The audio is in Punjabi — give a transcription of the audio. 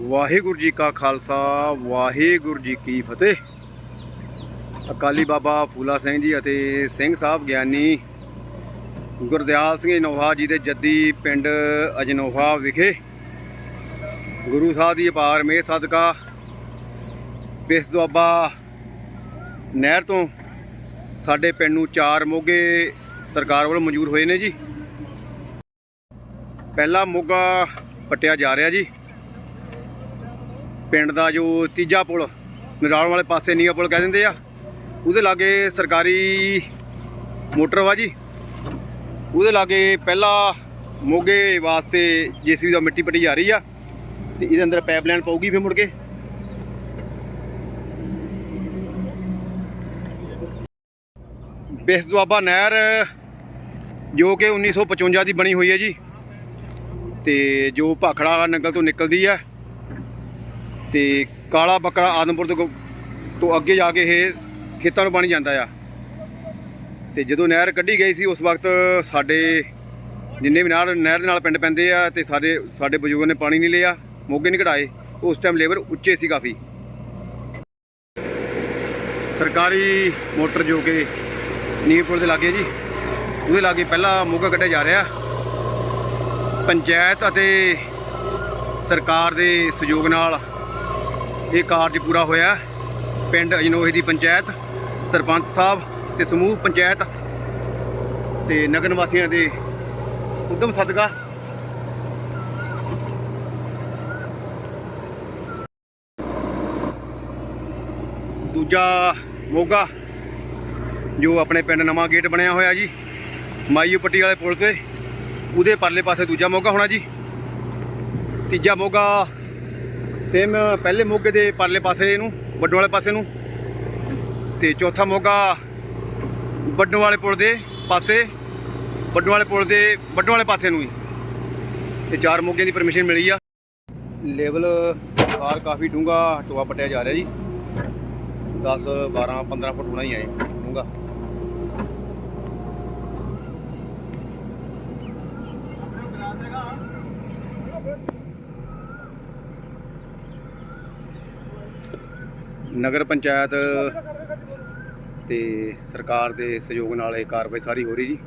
ਵਾਹਿਗੁਰੂ ਜੀ ਕਾ ਖਾਲਸਾ, ਵਾਹਿਗੁਰੂ ਜੀ ਕੀ ਫਤਿਹ। ਅਕਾਲੀ ਬਾਬਾ ਫੂਲਾ ਸਿੰਘ ਜੀ ਅਤੇ ਸਿੰਘ ਸਾਹਿਬ ਗਿਆਨੀ ਗੁਰਦਿਆਲ ਸਿੰਘ ਨੋਹਾ ਜੀ ਦੇ ਜੱਦੀ ਪਿੰਡ ਅਜਨੋਹਾ ਵਿਖੇ ਗੁਰੂ ਸਾਹਿਬ ਦੀ ਅਪਾਰ ਮੇਹ ਸਦਕਾ ਬਿਸ ਦੁਆਬਾ ਨਹਿਰ ਤੋਂ ਸਾਡੇ ਪਿੰਡ ਨੂੰ ਚਾਰ ਮੋਗੇ ਸਰਕਾਰ ਵੱਲੋਂ ਮਨਜ਼ੂਰ ਹੋਏ ਨੇ ਜੀ। ਪਹਿਲਾ ਮੋਗਾ ਪੱਟਿਆ ਜਾ ਰਿਹਾ ਜੀ। ਪਿੰਡ ਦਾ ਜੋ ਤੀਜਾ ਪੁਲ, ਨਿਰਾਲ ਵਾਲੇ ਪਾਸੇ ਨੀਆ ਪੁਲ ਕਹਿ ਦਿੰਦੇ ਆ, ਉਹਦੇ ਲਾਗੇ ਸਰਕਾਰੀ ਮੋਟਰ ਵਾ ਜੀ। ਉਹਦੇ ਲਾਗੇ ਪਹਿਲਾ ਮੋਗੇ ਵਾਸਤੇ ਜੀਸੀਬੀ ਦਾ ਮਿੱਟੀ ਪੱਟੀ ਜਾ ਰਹੀ ਆ, ਤੇ ਇਹਦੇ ਅੰਦਰ ਪਾਈਪਲਾਈਨ ਪਾਉਗੀ ਫਿਰ ਮੁੜ ਕੇ। ਬਿਸ ਦੁਆਬਾ ਨਹਿਰ, ਜੋ ਕਿ 1955 ਦੀ ਬਣੀ ਹੋਈ ਹੈ ਜੀ, ਤੇ ਜੋ ਭਾਖੜਾ ਨੰਗਲ ਤੋਂ ਨਿਕਲਦੀ ਹੈ ਤੇ ਕਾਲਾ ਬੱਕਰਾ ਆਦਮਪੁਰ ਤੋਂ ਤੋਂ ਅੱਗੇ ਜਾ ਕੇ ਇਹ ਖੇਤਾਂ ਨੂੰ ਪਾਣੀ ਜਾਂਦਾ ਆ। ਤੇ ਜਦੋਂ ਨਹਿਰ ਕੱਢੀ ਗਈ ਸੀ, ਉਸ ਵਕਤ ਸਾਡੇ ਜਿੰਨੇ ਵੀ ਨਹਿਰ ਨਹਿਰ ਦੇ ਨਾਲ ਪਿੰਡ ਪੈਂਦੇ ਆ ਤੇ ਸਾਡੇ ਸਾਡੇ ਬਜ਼ੁਰਗਾਂ ਨੇ ਪਾਣੀ ਨਹੀਂ ਲਿਆ, ਮੋਗੇ ਨਹੀਂ ਕਢਾਏ, ਉਸ ਟਾਈਮ ਲੇਬਰ ਉੱਚੇ ਸੀ ਕਾਫੀ। ਸਰਕਾਰੀ ਮੋਟਰ ਜੋ ਕਿ ਨੀਪੁਰ ਦੇ ਲਾਗੇ ਜੀ, ਉਹਦੇ ਲਾਗੇ ਪਹਿਲਾ ਮੋਗਾ ਕੱਢਿਆ ਜਾ ਰਿਹਾ। ਪੰਚਾਇਤ ਅਤੇ ਸਰਕਾਰ ਦੇ ਸਹਿਯੋਗ ਨਾਲ ਇਹ ਕਾਰਜ ਪੂਰਾ ਹੋਇਆ ਪਿੰਡ ਅਜਨੋਹੀ ਦੀ ਪੰਚਾਇਤ, ਸਰਪੰਚ ਸਾਹਿਬ ਤੇ ਸਮੂਹ ਪੰਚਾਇਤ ਤੇ ਨਗਰ ਨਿਵਾਸੀਆਂ ਦੇ ਉਦਮ ਸਦਕਾ। ਦੂਜਾ ਮੋਗਾ, ਜੋ ਆਪਣੇ ਪਿੰਡ ਨਵਾਂ ਗੇਟ ਬਣਿਆ ਹੋਇਆ ਜੀ ਮਾਈਓ ਪੱਟੀ ਵਾਲੇ ਪੁਲ ਤੇ, ਉਹਦੇ ਪਰਲੇ ਪਾਸੇ ਦੂਜਾ ਮੋਗਾ ਹੋਣਾ ਜੀ। ਤੀਜਾ ਮੋਗਾ ਸੇਮ ਪਹਿਲੇ ਮੋਗੇ ਦੇ ਪਰਲੇ ਪਾਸੇ ਨੂੰ, ਵੱਡੋਂ ਵਾਲੇ ਪਾਸੇ ਨੂੰ। ਤੇ ਚੌਥਾ ਮੋਗਾ ਵੱਡੋਂ ਵਾਲੇ ਪੁਲ ਦੇ ਪਾਸੇ, ਵੱਡੋਂ ਵਾਲੇ ਪੁਲ ਦੇ, ਵੱਡੋਂ ਵਾਲੇ ਪਾਸੇ ਨੂੰ ਹੀ। ਤੇ ਚਾਰ ਮੋਗਿਆਂ ਦੀ ਪਰਮਿਸ਼ਨ ਮਿਲੀ ਆ। ਲੈਵਲ ਸਾਰ ਕਾਫੀ ਡੂੰਗਾ ਟੋਆ ਪੱਟਿਆ ਜਾ ਰਿਹਾ ਜੀ। 10 12 15 ਫੁੱਟ ਹੋਣਾ ਹੀ ਹੈ ਡੂੰਗਾ ਨਗਰ ਪੰਚਾਇਤ ਤੇ ਸਰਕਾਰ ਦੇ ਸਹਿਯੋਗ ਨਾਲ ਇਹ ਕਾਰਵਾਈ ਸਾਰੀ ਹੋ ਰਹੀ ਜੀ।